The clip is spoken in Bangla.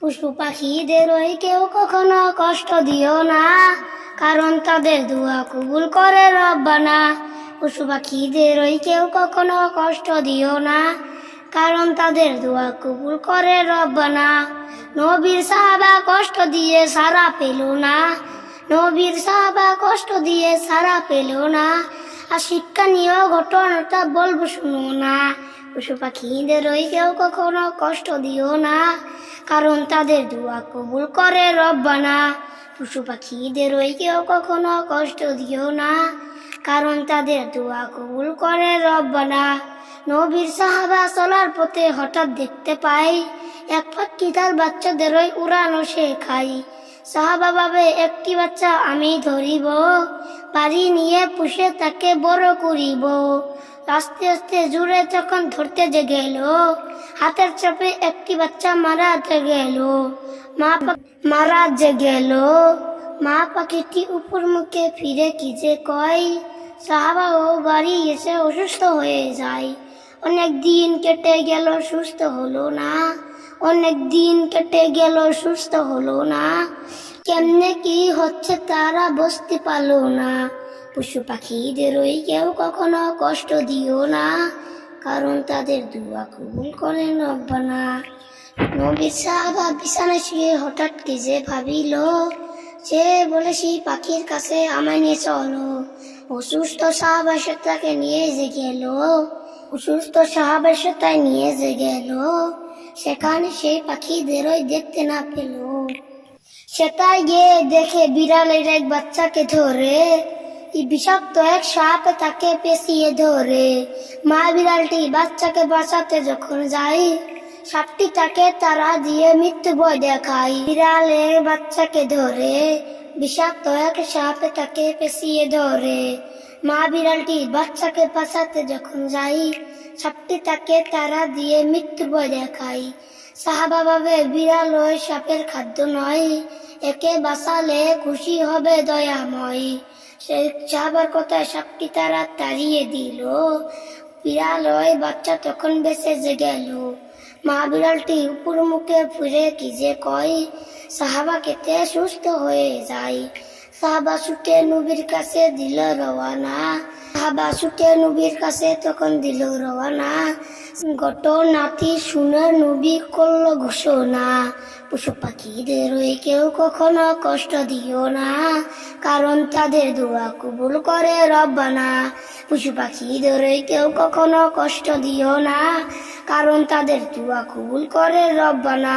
পশু পাখিদের ওই কেউ কখনো কষ্ট দিও না, কারণ তাদের দোয়া কবুল করে রব্বানা। পশু পাখিদের ওই কেউ কখনো কষ্ট দিও না, কারণ তাদের দোয়া কবুল করে রব্বানা। নবীর সাহাবা কষ্ট দিয়ে সারা পেল না, নবীর সাহাবা কষ্ট দিয়ে সারা পেল না। আর শিক্ষা নিয়েও ঘটনাটা বলব শুনো না পশু পাখিদের ওই কেউ কখনো কষ্ট দিও না, কারণ তাদের দোয়া কবুল করে রব্বানা। পশু পাখিদের ওই কেউ কখনো কষ্ট দিও না, কারণ তাদের দোয়া কবুল করে রব্বানা। নবীর সাহাবা চলার পথে হঠাৎ দেখতে পাই এক পাখি তার বাচ্চাদের ওই উড়ানো শেখাই সাহাবা ভাবে একটি বাচ্চা আমি ধরিব, বাড়ি নিয়ে পুষে তাকে বড় করিব। আস্তে আস্তে জুড়ে যখন ধরতে যে গেল, হাতের চাপে একটি বাচ্চা মারা যে গেল, মা মারা যে গেল। মা পাখিটি উপর মুখে ফিরে কি যে কয়, সাহাবা ও বাড়ি এসে অসুস্থ হয়ে যায়। অনেক দিন কেটে গেল, সুস্থ হলো না। অনেক দিন কেটে গেল, সুস্থ হলো না। কেমনে কি হচ্ছে তারা বুঝতে পারল না। পশু পাখিদের ওই কেউ কখনো কষ্ট দিও না, কারণ তাদের দুয়া কবুল করেন রব্বানা নবীর সাহাবা বিছানায় শুয়ে হঠাৎ কি যে ভাবিল, সে বলে, সেই পাখির কাছে আমায় নিয়ে চলো। অসুস্থ সাহাবার তাকে নিয়ে যে গেল অসুস্থ সাহাবার তাই নিয়ে যে গেল সেখানে সেই পাখিদেরই দেখতে না পেল। সেটাই গিয়ে দেখে বিড়ালের এক বাচ্চাকে ধরে। বিষাক্ত এক সাপ তাকে পেঁচিয়ে ধরে। মা বিড়ালটি বাচ্চাকে বাঁচাতে যখন যায়, সাপটি তাকে তারা দিয়ে মৃত্যু ভয় দেখায়। বিড়ালের বাচ্চাকে ধরে, বিষাক্ত এক সাপ তাকে পেঁচিয়ে ধরে। মা বিড়ালটি বাচ্চাকে বাঁচাতে যখন যায় সাপটি তাকে তারা দিয়ে মৃত্যু ভয় দেখায় সাহাবা ভাবে বিড়াল ওই সাপের খাদ্য নয়, একে বাঁচালে খুশি হবে দয়াময়। সে সাহাবার কথায় সাপটি তারা তাড়িয়ে দিল। বিড়াল ওই বাচ্চা তখন বেঁচে যে গেল। মা বিড়ালটি উপর মুখে ফুরে কি যে কয়, সাহাবা খেতে সুস্থ হয়ে যায়। সাহাবা ছুটে নবীর কাছে দিল রওয়ানা। সাহাবা ছুটে নবীর কাছে তখন দিল রওয়ানা ঘটনাটি শুনে নবী করল ঘোষণা। পশু পাখিদের কেউ কখনো কষ্ট দিও না। কারণ তাদের দোয়া কবুল করে রব্বানা পশু পাখিদের কেউ কখনো কষ্ট দিও না। কারণ তাদের দোয়া কবুল করে রব্বানা